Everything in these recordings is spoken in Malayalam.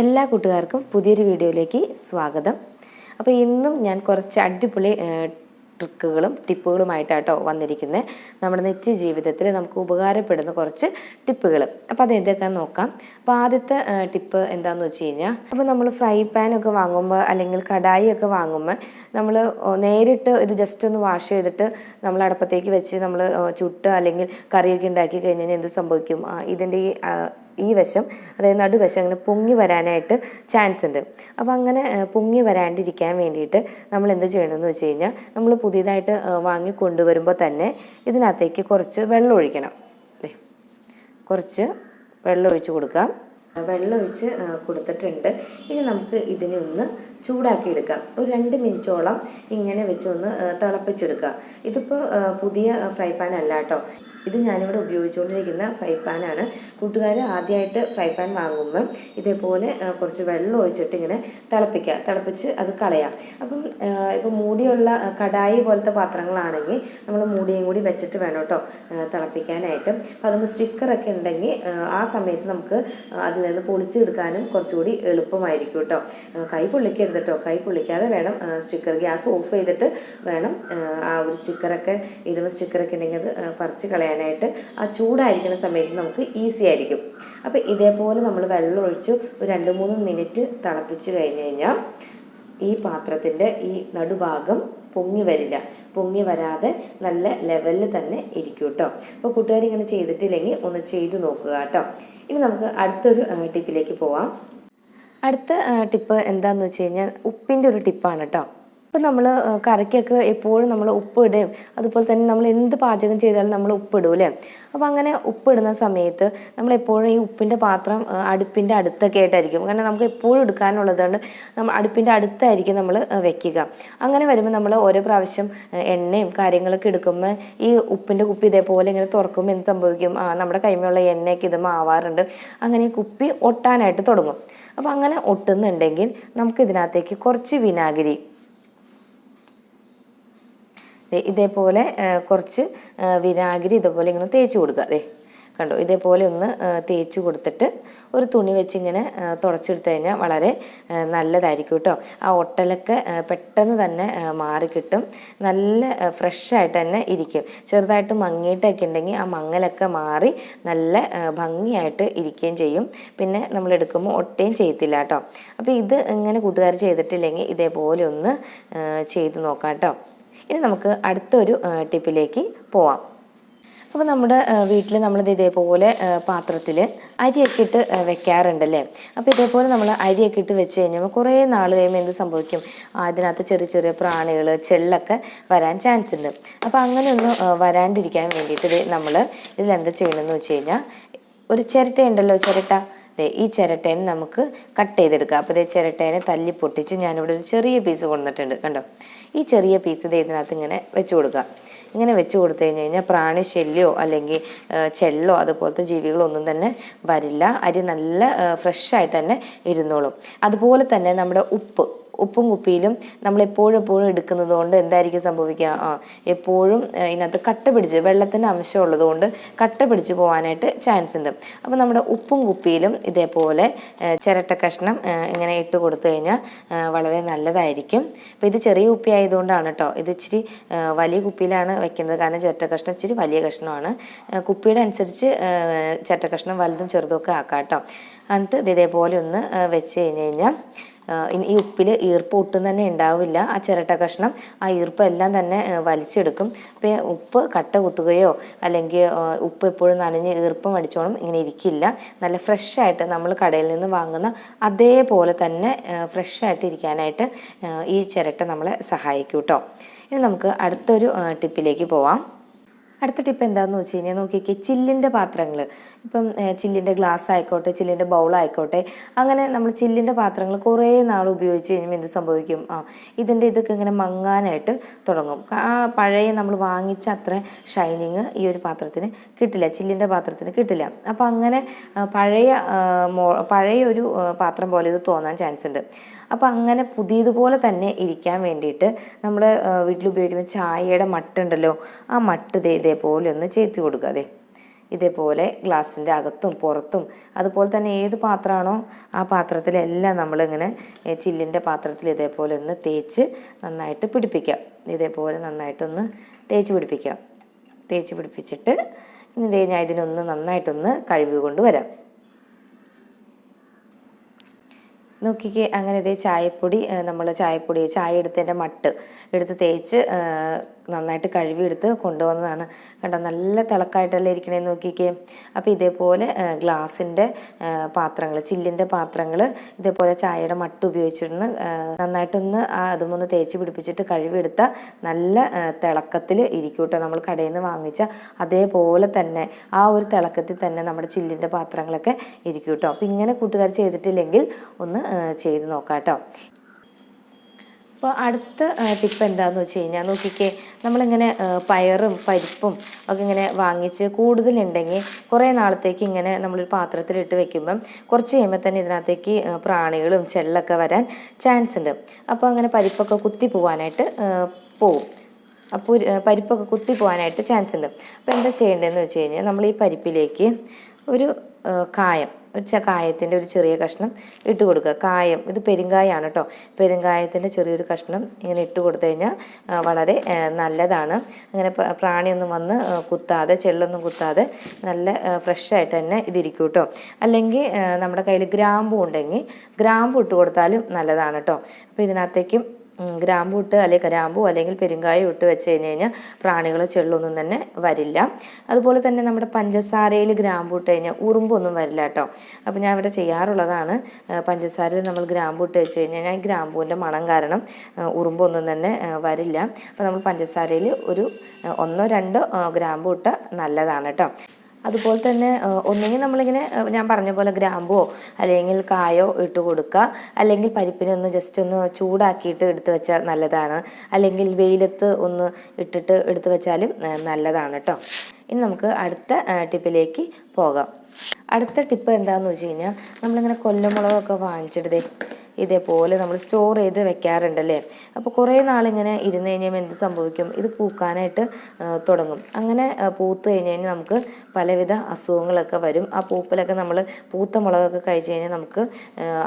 എല്ലാ കൂട്ടുകാർക്കും പുതിയൊരു വീഡിയോയിലേക്ക് സ്വാഗതം. അപ്പോൾ ഇന്നും ഞാൻ കുറച്ച് അടിപൊളി ട്രിക്കുകളും ടിപ്പുകളുമായിട്ടാട്ടോ വന്നിരിക്കുന്നത് നമ്മുടെ നിത്യ ജീവിതത്തിൽ നമുക്ക് ഉപകാരപ്പെടുന്ന കുറച്ച് ടിപ്പുകൾ അപ്പോൾ അത് എന്തൊക്കെയാണെന്ന് നോക്കാം. അപ്പോൾ ആദ്യത്തെ ടിപ്പ് എന്താണെന്ന് വെച്ച് കഴിഞ്ഞാൽ അപ്പോൾ നമ്മൾ ഫ്രൈ പാൻ ഒക്കെ വാങ്ങുമ്പോൾ അല്ലെങ്കിൽ കടായി ഒക്കെ വാങ്ങുമ്പോൾ നമ്മൾ നേരിട്ട് ഇത് ജസ്റ്റ് ഒന്ന് വാഷ് ചെയ്തിട്ട് നമ്മൾ അടുപ്പത്തേക്ക് വെച്ച് നമ്മൾ ചുട്ട് അല്ലെങ്കിൽ കറിയൊക്കെ ഉണ്ടാക്കി കഴിഞ്ഞാൽ എന്ത് സംഭവിക്കും? ഇതിന്റെ ഈ ഈ വശം അതായത് നടുവശം അങ്ങനെ പൊങ്ങി വരാനായിട്ട് ചാൻസ് ഉണ്ട്. അപ്പോൾ അങ്ങനെ പൊങ്ങി വരാണ്ടിരിക്കാൻ വേണ്ടിയിട്ട് നമ്മൾ എന്ത് ചെയ്യണമെന്ന് വെച്ച് കഴിഞ്ഞാൽ നമ്മൾ പുതിയതായിട്ട് വാങ്ങി കൊണ്ടുവരുമ്പോൾ തന്നെ ഇതിനകത്തേക്ക് കുറച്ച് വെള്ളം ഒഴിക്കണം. കുറച്ച് വെള്ളം ഒഴിച്ച് കൊടുക്കാം. വെള്ളം ഒഴിച്ച് കൊടുത്തിട്ടുണ്ട്. ഇനി നമുക്ക് ഇതിനെ ഒന്ന് ചൂടാക്കി എടുക്കാം ഒരു രണ്ട് മിനിറ്റോളം ഇങ്ങനെ വെച്ച് ഒന്ന് തിളപ്പിച്ചെടുക്കുക ഇതിപ്പോൾ പുതിയ ഫ്രൈ പാൻ അല്ല കേട്ടോ. ഇത് ഞാനിവിടെ ഉപയോഗിച്ചുകൊണ്ടിരിക്കുന്ന ഫ്രൈ പാനാണ്. കൂട്ടുകാർ ആദ്യമായിട്ട് ഫ്രൈ പാൻ വാങ്ങുമ്പം ഇതേപോലെ കുറച്ച് വെള്ളം ഒഴിച്ചിട്ട് ഇങ്ങനെ തിളപ്പിക്കുക തിളപ്പിച്ച് അത് കളയാം. അപ്പം ഇപ്പോൾ ഇപ്പം മൂടിയുള്ള കടായി പോലത്തെ പാത്രങ്ങളാണെങ്കിൽ നമ്മൾ മൂടിയും കൂടി വെച്ചിട്ട് വേണം കേട്ടോ തിളപ്പിക്കാനായിട്ട്. അപ്പം അതുമ്പോൾ സ്റ്റിക്കറൊക്കെ ഉണ്ടെങ്കിൽ ആ, സമയത്ത് നമുക്ക് അതിൽ നിന്ന് പൊളിച്ചെടുക്കാനും കുറച്ചുകൂടി എളുപ്പമായിരിക്കും കേട്ടോ കൈ പൊള്ളിക്കരുത് കേട്ടോ കൈ പൊള്ളിക്കാതെ വേണം സ്റ്റിക്കർ ഗ്യാസ് ഓഫ് ചെയ്തിട്ട് വേണം ആ, ഒരു സ്റ്റിക്കറൊക്കെ ഇരുമ്പ് സ്റ്റിക്കറൊക്കെ ഉണ്ടെങ്കിൽ അത് പറിച്ച് പറിച്ച് കളയാനായിട്ട് ആ ചൂടായിരിക്കുന്ന സമയത്ത് നമുക്ക് ഈസി ആയിരിക്കും. അപ്പോൾ ഇതേപോലെ നമ്മൾ വെള്ളം ഒഴിച്ച് ഒരു രണ്ട് മൂന്ന് മിനിറ്റ് തിളപ്പിച്ച് കഴിഞ്ഞ് കഴിഞ്ഞാൽ ഈ പാത്രത്തിന്റെ ഈ നടുഭാഗം പൊങ്ങി വരില്ല. പൊങ്ങി വരാതെ നല്ല ലെവലിൽ തന്നെ ഇരിക്കും കേട്ടോ. അപ്പോൾ കൂട്ടുകാർ ഇങ്ങനെ ചെയ്തിട്ടില്ലെങ്കിൽ ഒന്ന് ചെയ്ത് നോക്കുക കേട്ടോ. ഇനി നമുക്ക് അടുത്തൊരു ടിപ്പിലേക്ക് പോവാം. അടുത്ത ടിപ്പ് എന്താണെന്ന് വെച്ച് കഴിഞ്ഞാൽ ഉപ്പിന്റെ ഒരു ടിപ്പാണ് കേട്ടോ. ഇപ്പം നമ്മൾ കറിക്കൊക്കെ എപ്പോഴും നമ്മൾ ഉപ്പിടുകയും അതുപോലെ തന്നെ നമ്മൾ എന്ത് പാചകം ചെയ്താലും നമ്മൾ ഉപ്പിടും അല്ലേ? അപ്പോൾ അങ്ങനെ ഉപ്പിടുന്ന സമയത്ത് നമ്മൾ എപ്പോഴും ഈ ഉപ്പിന്റെ പാത്രം അടുപ്പിന്റെ അടുത്തൊക്കെ ആയിട്ടായിരിക്കും. കാരണം നമുക്ക് എപ്പോഴും എടുക്കാനുള്ളതുകൊണ്ട് നമ്മൾ അടുപ്പിന്റെ അടുത്തായിരിക്കും നമ്മൾ വെക്കുക. അങ്ങനെ വരുമ്പോൾ നമ്മൾ ഓരോ പ്രാവശ്യം എണ്ണയും കാര്യങ്ങളൊക്കെ എടുക്കുമ്പോൾ ഈ ഉപ്പിന്റെ കുപ്പി ഇതേപോലെ ഇങ്ങനെ തുറക്കുമ്പോൾ എന്ത് സംഭവിക്കും? ആ നമ്മുടെ കൈമയുള്ള എണ്ണയൊക്കെ ഇത് മാവാറുണ്ട്. അങ്ങനെ ഈ കുപ്പി ഒട്ടാനായിട്ട് തുടങ്ങും. അപ്പോൾ അങ്ങനെ ഒട്ടുന്നുണ്ടെങ്കിൽ നമുക്ക് ഇതിനകത്തേക്ക് കുറച്ച് വിനാഗിരി ഇതേപോലെ കുറച്ച് വിനാഗിരി ഇതേപോലെ ഇങ്ങനെ തേച്ച് കൊടുക്കുക. അതെ കണ്ടോ? ഇതേപോലെ ഒന്ന് തേച്ച് കൊടുത്തിട്ട് ഒരു തുണി വെച്ച് ഇങ്ങനെ തുടച്ചെടുത്തു കഴിഞ്ഞാൽ വളരെ നല്ലതായിരിക്കും കേട്ടോ. ആ ഒട്ടലൊക്കെ പെട്ടെന്ന് തന്നെ മാറിക്കിട്ടും നല്ല ഫ്രഷായിട്ട് തന്നെ ഇരിക്കും. ചെറുതായിട്ട് മങ്ങിയിട്ടൊക്കെ ഉണ്ടെങ്കിൽ ആ മങ്ങലൊക്കെ മാറി നല്ല ഭംഗിയായിട്ട് ഇരിക്കുകയും ചെയ്യും. പിന്നെ നമ്മൾ എടുക്കുമ്പോൾ ഒട്ടേം ചെയ്യത്തില്ല കേട്ടോ. അപ്പോൾ ഇത് ഇങ്ങനെ കൂട്ടുകാർ ചെയ്തിട്ടില്ലെങ്കിൽ ഇതേപോലെ ഒന്ന് ചെയ്ത് നോക്കാം കേട്ടോ. ഇനി നമുക്ക് അടുത്തൊരു ടിപ്പിലേക്ക് പോവാം. അപ്പോൾ നമ്മുടെ വീട്ടിൽ നമ്മൾ ഇതേപോലെ പാത്രത്തിൽ അരിയൊക്കെ ഇട്ട് വെക്കാറുണ്ടല്ലേ? അപ്പോൾ ഇതേപോലെ നമ്മൾ അരിയൊക്കെ ഇട്ട് വെച്ച് കഴിഞ്ഞാൽ കുറേ നാൾ കഴിയുമ്പോൾ എന്ത് സംഭവിക്കും? അതിനകത്ത് ചെറിയ ചെറിയ പ്രാണികൾ ചെള്ളൊക്കെ വരാൻ ചാൻസ് ഉണ്ട്. അപ്പോൾ അങ്ങനെയൊന്നും വരാണ്ടിരിക്കാൻ വേണ്ടിയിട്ട് നമ്മൾ ഇതിലെന്താ ചെയ്യണമെന്ന് വെച്ച് കഴിഞ്ഞാൽ ഒരു ചിരട്ട ഉണ്ടല്ലോ ചിരട്ട? ഈ ചിരട്ടേനെ നമുക്ക് കട്ട് ചെയ്തെടുക്കാം. അപ്പോൾ ഇതേ ചിരട്ടേനെ തല്ലി പൊട്ടിച്ച് ഞാനിവിടെ ഒരു ചെറിയ പീസ് കൊണ്ടുവന്നിട്ടുണ്ട്. കണ്ടോ? ഈ ചെറിയ പീസ് ഇത് ഇതിനകത്ത് ഇങ്ങനെ വെച്ച് കൊടുക്കുക. ഇങ്ങനെ വെച്ച് കൊടുത്തു കഴിഞ്ഞ് കഴിഞ്ഞാൽ പ്രാണി ശല്യമോ അല്ലെങ്കിൽ ചെള്ളോ അതുപോലത്തെ ജീവികളോ ഒന്നും തന്നെ വരില്ല. അരി നല്ല ഫ്രഷ് ആയിട്ട് തന്നെ ഇരുന്നോളും. അതുപോലെ തന്നെ നമ്മുടെ ഉപ്പ്. ഉപ്പും കുപ്പിയിലും നമ്മൾ എപ്പോഴും എപ്പോഴും എടുക്കുന്നത് കൊണ്ട് എന്തായിരിക്കും സംഭവിക്കുക? ആ എപ്പോഴും ഇതിനകത്ത് കട്ട പിടിച്ച് വെള്ളത്തിന്റെ അംശം ഉള്ളതുകൊണ്ട് കട്ട പിടിച്ച് പോകാനായിട്ട് ചാൻസ് ഉണ്ട്. അപ്പോൾ നമ്മുടെ ഉപ്പും കുപ്പിയിലും ഇതേപോലെ ചിരട്ട കഷ്ണം ഇങ്ങനെ ഇട്ട് കൊടുത്തു കഴിഞ്ഞാൽ വളരെ നല്ലതായിരിക്കും. അപ്പോൾ ഇത് ചെറിയ കുപ്പി ആയതുകൊണ്ടാണ് കേട്ടോ ഇത് ഇച്ചിരി വലിയ കുപ്പിയിലാണ് വെക്കുന്നത്. കാരണം ചിരട്ട കഷ്ണം ഇച്ചിരി വലിയ കഷ്ണമാണ്. കുപ്പിയുടെ അനുസരിച്ച് ചിരട്ട കഷ്ണം വലുതും ചെറുതും ഒക്കെ ആക്കാം കേട്ടോ എന്നിട്ട് ഇത് ഇതേപോലെ ഒന്ന് വെച്ച് കഴിഞ്ഞ് കഴിഞ്ഞാൽ ഈ ഉപ്പിൽ ഈർപ്പ് ഒട്ടും തന്നെ ഉണ്ടാവില്ല. ആ ചിരട്ട കഷ്ണം ആ ഈർപ്പ് എല്ലാം തന്നെ വലിച്ചെടുക്കും. അപ്പോൾ ഉപ്പ് കട്ട കുത്തുകയോ അല്ലെങ്കിൽ ഉപ്പ് എപ്പോഴും നനഞ്ഞ് ഈർപ്പം അടിച്ചോണം ഇങ്ങനെ ഇരിക്കില്ല. നല്ല ഫ്രഷായിട്ട് നമ്മൾ കടയിൽ നിന്ന് വാങ്ങുന്ന അതേപോലെ തന്നെ ഫ്രഷായിട്ട് ഇരിക്കാനായിട്ട് ഈ ചിരട്ട നമ്മളെ സഹായിക്കും കേട്ടോ ഇനി നമുക്ക് അടുത്തൊരു ടിപ്പിലേക്ക് പോവാം. അടുത്ത ടിപ്പ് എന്താണെന്ന് വെച്ച് കഴിഞ്ഞാൽ നോക്കിക്കേ ചില്ലിന്റെ പാത്രങ്ങൾ ഇപ്പം ചില്ലിന്റെ ഗ്ലാസ് ആയിക്കോട്ടെ ചില്ലിന്റെ ബൗളായിക്കോട്ടെ അങ്ങനെ നമ്മൾ ചില്ലിന്റെ പാത്രങ്ങൾ കുറേ നാൾ ഉപയോഗിച്ച് കഴിയുമ്പോൾ എന്ത് സംഭവിക്കും? ആ ഇതിന്റെ ഇതൊക്കെ ഇങ്ങനെ മങ്ങാനായിട്ട് തുടങ്ങും. ആ പഴയ നമ്മൾ വാങ്ങിച്ച അത്ര ഷൈനിങ് ഈ ഒരു പാത്രത്തിന് കിട്ടില്ല ചില്ലിന്റെ പാത്രത്തിന് കിട്ടില്ല. അപ്പം അങ്ങനെ പഴയ പഴയ ഒരു പാത്രം പോലെ ഇത് തോന്നാൻ ചാൻസ് ഉണ്ട്. അപ്പോൾ അങ്ങനെ പുതിയതുപോലെ തന്നെ ഇരിക്കാൻ വേണ്ടിയിട്ട് നമ്മൾ വീട്ടിൽ ഉപയോഗിക്കുന്ന ചായയുടെ മട്ടുണ്ടല്ലോ ആ മട്ട് ഇതേപോലെ ഒന്ന് ചേർത്ത് കൊടുക്കുക അതെ ഇതേപോലെ ഗ്ലാസിന്റെ അകത്തും പുറത്തും അതുപോലെ തന്നെ ഏത് പാത്രമാണോ ആ പാത്രത്തിലെല്ലാം നമ്മളിങ്ങനെ ചില്ലിന്റെ പാത്രത്തിൽ ഇതേപോലെ ഒന്ന് തേച്ച് നന്നായിട്ട് പിടിപ്പിക്കാം ഇതേപോലെ നന്നായിട്ടൊന്ന് തേച്ച് പിടിപ്പിക്കാം തേച്ച് പിടിപ്പിച്ചിട്ട് ഇനി ഞാൻ ഇതിനൊന്ന് നന്നായിട്ടൊന്ന് കഴുകി കൊണ്ടുവരാം നോക്കിക്കേ അങ്ങനെ ഇതേ ചായപ്പൊടി നമ്മൾ ചായപ്പൊടി ചായ എടുത്തതിന്റെ മട്ട് എടുത്ത് തേച്ച് നന്നായിട്ട് കഴുകിയെടുത്ത് കൊണ്ടുവന്നതാണ്. കണ്ടോ നല്ല തിളക്കായിട്ടല്ലേ ഇരിക്കണേ നോക്കിക്കേ. അപ്പോൾ ഇതേപോലെ ഗ്ലാസിന്റെ പാത്രങ്ങൾ ചില്ലിന്റെ പാത്രങ്ങൾ ഇതേപോലെ ചായയുടെ മട്ട് ഉപയോഗിച്ചിരുന്ന് നന്നായിട്ടൊന്ന് അതുമൊന്ന് തേച്ച് പിടിപ്പിച്ചിട്ട് കഴുകിയെടുത്താൽ നല്ല തിളക്കത്തിൽ ഇരിക്കും കേട്ടോ നമ്മൾ കടയിൽ നിന്ന് വാങ്ങിച്ച അതേപോലെ തന്നെ ആ ഒരു തിളക്കത്തിൽ തന്നെ നമ്മുടെ ചില്ലിന്റെ പാത്രങ്ങളൊക്കെ ഇരിക്കും കേട്ടോ. അപ്പോൾ ഇങ്ങനെ കൂട്ടുകാർ ചെയ്തിട്ടില്ലെങ്കിൽ ഒന്ന് ചെയ്ത് നോക്കാം കേട്ടോ അപ്പോൾ അടുത്ത ടിപ്പ് എന്താണെന്ന് വെച്ച് കഴിഞ്ഞാൽ നോക്കിക്കേ നമ്മളിങ്ങനെ പയറും പരിപ്പും ഒക്കെ ഇങ്ങനെ വാങ്ങിച്ച് കൂടുതലുണ്ടെങ്കിൽ കുറേ നാളത്തേക്ക് ഇങ്ങനെ നമ്മളൊരു പാത്രത്തിലിട്ട് വെക്കുമ്പം കുറച്ച് കഴിയുമ്പോൾ തന്നെ ഇതിനകത്തേക്ക് പ്രാണികളും ചെള്ളൊക്കെ വരാൻ ചാൻസ് ഉണ്ട്. അപ്പോൾ അങ്ങനെ പരിപ്പൊക്കെ കുത്തി പോവാനായിട്ട് പോവും. അപ്പോൾ പരിപ്പൊക്കെ കുത്തി പോകാനായിട്ട് ചാൻസ് ഉണ്ട്. അപ്പോൾ എന്താ ചെയ്യേണ്ടതെന്ന് വെച്ച് കഴിഞ്ഞാൽ നമ്മൾ ഈ പരിപ്പിലേക്ക് ഒരു കായം ഒരു കായത്തിന്റെ ഒരു ചെറിയ കഷ്ണം ഇട്ട് കൊടുക്കുക. കായം ഇത് പെരുങ്കായമാണ് കേട്ടോ. പെരുങ്കായത്തിന്റെ ചെറിയൊരു കഷ്ണം ഇങ്ങനെ ഇട്ട് കൊടുത്തു കഴിഞ്ഞാൽ വളരെ നല്ലതാണ്. അങ്ങനെ പ്ര- പ്രാണിയൊന്നും വന്ന് കുത്താതെ ചെള്ളൊന്നും കുത്താതെ നല്ല ഫ്രഷായിട്ട് തന്നെ ഇതിരിക്കും കേട്ടോ. അല്ലെങ്കിൽ നമ്മുടെ കയ്യിൽ ഗ്രാമ്പു ഉണ്ടെങ്കിൽ ഗ്രാമ്പു ഇട്ട് കൊടുത്താലും നല്ലതാണ് കേട്ടോ. അപ്പോൾ ഇതിനകത്തേക്കും ഗ്രാമ്പു ഇട്ട് അല്ലെങ്കിൽ ഗ്രാമ്പു അല്ലെങ്കിൽ പെരുങ്കായം ഇട്ട് വെച്ച് കഴിഞ്ഞ് കഴിഞ്ഞാൽ പ്രാണികൾ ചെള്ളൊന്നും തന്നെ വരില്ല. അതുപോലെ തന്നെ നമ്മുടെ പഞ്ചസാരയിൽ ഗ്രാമ്പു ഇട്ട് കഴിഞ്ഞാൽ ഉറുമ്പൊന്നും വരില്ല കേട്ടോ. അപ്പോൾ ഞാൻ ഇവിടെ ചെയ്യാറുള്ളതാണ്. പഞ്ചസാരയിൽ നമ്മൾ ഗ്രാമ്പു ഇട്ട് വെച്ച് കഴിഞ്ഞാൽ ഞാൻ ഗ്രാമ്പൂവിന്റെ മണം കാരണം ഉറുമ്പൊന്നും തന്നെ വരില്ല. അപ്പോൾ നമ്മൾ പഞ്ചസാരയിൽ ഒരു ഒന്നോ രണ്ടോ ഗ്രാമ്പു ഇട്ട നല്ലതാണ് കേട്ടോ. അതുപോലെ തന്നെ ഒന്നുകിൽ നമ്മളിങ്ങനെ ഞാൻ പറഞ്ഞ പോലെ ഗ്രാമ്പോ അല്ലെങ്കിൽ കായോ ഇട്ട് കൊടുക്കുക. അല്ലെങ്കിൽ പരിപ്പിനെ ഒന്ന് ജസ്റ്റ് ഒന്ന് ചൂടാക്കിയിട്ട് എടുത്ത് വെച്ചാൽ നല്ലതാണ്. അല്ലെങ്കിൽ വെയിലത്ത് ഒന്ന് ഇട്ടിട്ട് എടുത്ത് വെച്ചാലും നല്ലതാണ് കേട്ടോ ഇനി നമുക്ക് അടുത്ത ടിപ്പിലേക്ക് പോകാം. അടുത്ത ടിപ്പ് എന്താണെന്ന് വെച്ച് കഴിഞ്ഞാൽ നമ്മളിങ്ങനെ കൊല്ലമുളകൊക്കെ വാങ്ങിച്ചിട്ട് ഇതേപോലെ നമ്മൾ സ്റ്റോർ ചെയ്ത് വെക്കാറുണ്ടല്ലേ? അപ്പോൾ കുറേ നാളിങ്ങനെ ഇരുന്ന് കഴിഞ്ഞാൽ എന്ത് സംഭവിക്കും? ഇത് പൂക്കാനായിട്ട് തുടങ്ങും. അങ്ങനെ പൂത്ത് കഴിഞ്ഞ് കഴിഞ്ഞാൽ നമുക്ക് പലവിധ അസുഖങ്ങളൊക്കെ വരും. ആ പൂപ്പലൊക്കെ നമ്മൾ പൂത്ത മുളകൊക്കെ കഴിച്ച് കഴിഞ്ഞാൽ നമുക്ക്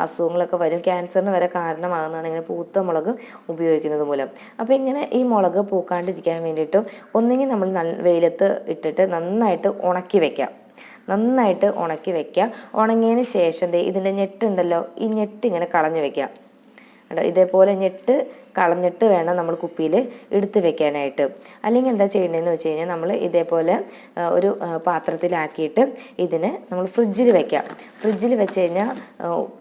അസുഖങ്ങളൊക്കെ വരും. ക്യാൻസറിന് വരെ കാരണമാകുന്നതാണ് ഇങ്ങനെ പൂത്ത മുളക് ഉപയോഗിക്കുന്നത് മൂലം. അപ്പോൾ ഇങ്ങനെ ഈ മുളക് പൂക്കാണ്ടിരിക്കാൻ വേണ്ടിയിട്ട് ഒന്നെങ്കിൽ നമ്മൾ നല്ല വെയിലത്ത് ഇട്ടിട്ട് നന്നായിട്ട് ഉണക്കി വെക്കാം. നന്നായിട്ട് ഉണക്കി വെക്കുക. ഉണങ്ങിയതിന് ശേഷം ദേ ഇതിന്റെ ഞെട്ടുണ്ടല്ലോ ഈ ഞെട്ട് ഇങ്ങനെ കളഞ്ഞു വെക്കുക. ഇതേപോലെ ഞെട്ട് കളഞ്ഞിട്ട് വേണം നമ്മൾ കുപ്പിയിൽ എടുത്ത് വെക്കാനായിട്ട്. അല്ലെങ്കിൽ എന്താ ചെയ്യേണ്ടതെന്ന് വെച്ച് കഴിഞ്ഞാൽ നമ്മൾ ഇതേപോലെ ഒരു പാത്രത്തിലാക്കിയിട്ട് ഇതിനെ നമ്മൾ ഫ്രിഡ്ജിൽ വെക്കാം. ഫ്രിഡ്ജിൽ വെച്ച് കഴിഞ്ഞാൽ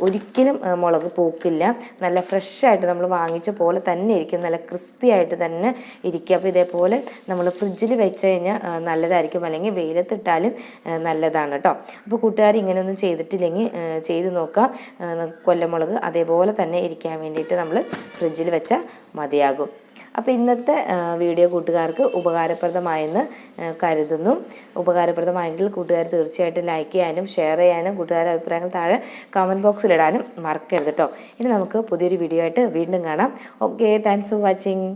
ഒരിക്കലും മുളക് പൂക്കില്ല. നല്ല ഫ്രഷായിട്ട് നമ്മൾ വാങ്ങിച്ച പോലെ തന്നെ ഇരിക്കും. നല്ല ക്രിസ്പി ആയിട്ട് തന്നെ ഇരിക്കും. അപ്പോൾ ഇതേപോലെ നമ്മൾ ഫ്രിഡ്ജിൽ വെച്ച് കഴിഞ്ഞാൽ നല്ലതായിരിക്കും. അല്ലെങ്കിൽ വെയിലത്തിട്ടാലും നല്ലതാണ് കേട്ടോ. അപ്പോൾ കൂട്ടുകാർ ഇങ്ങനെയൊന്നും ചെയ്തിട്ടില്ലെങ്കിൽ ചെയ്ത് നോക്കുക. കൊല്ലമുളക് അതേപോലെ തന്നെ ഇരിക്കാൻ വേണ്ടിയിട്ട് നമ്മൾ ഫ്രിഡ്ജിൽ വെച്ചാൽ മതിയാകും. അപ്പോൾ ഇന്നത്തെ വീഡിയോ കൂട്ടുകാർക്ക് ഉപകാരപ്രദമായെന്ന് കരുതുന്നു. ഉപകാരപ്രദമായെങ്കിൽ കൂട്ടുകാർ തീർച്ചയായിട്ടും ലൈക്ക് ചെയ്യാനും ഷെയർ ചെയ്യാനും കൂട്ടുകാരുടെ അഭിപ്രായങ്ങൾ താഴെ കമന്റ് ബോക്സിലിടാനും മറക്കരുത് കേട്ടോ ഇനി നമുക്ക് പുതിയൊരു വീഡിയോ ആയിട്ട് വീണ്ടും കാണാം. Okay thanks for watching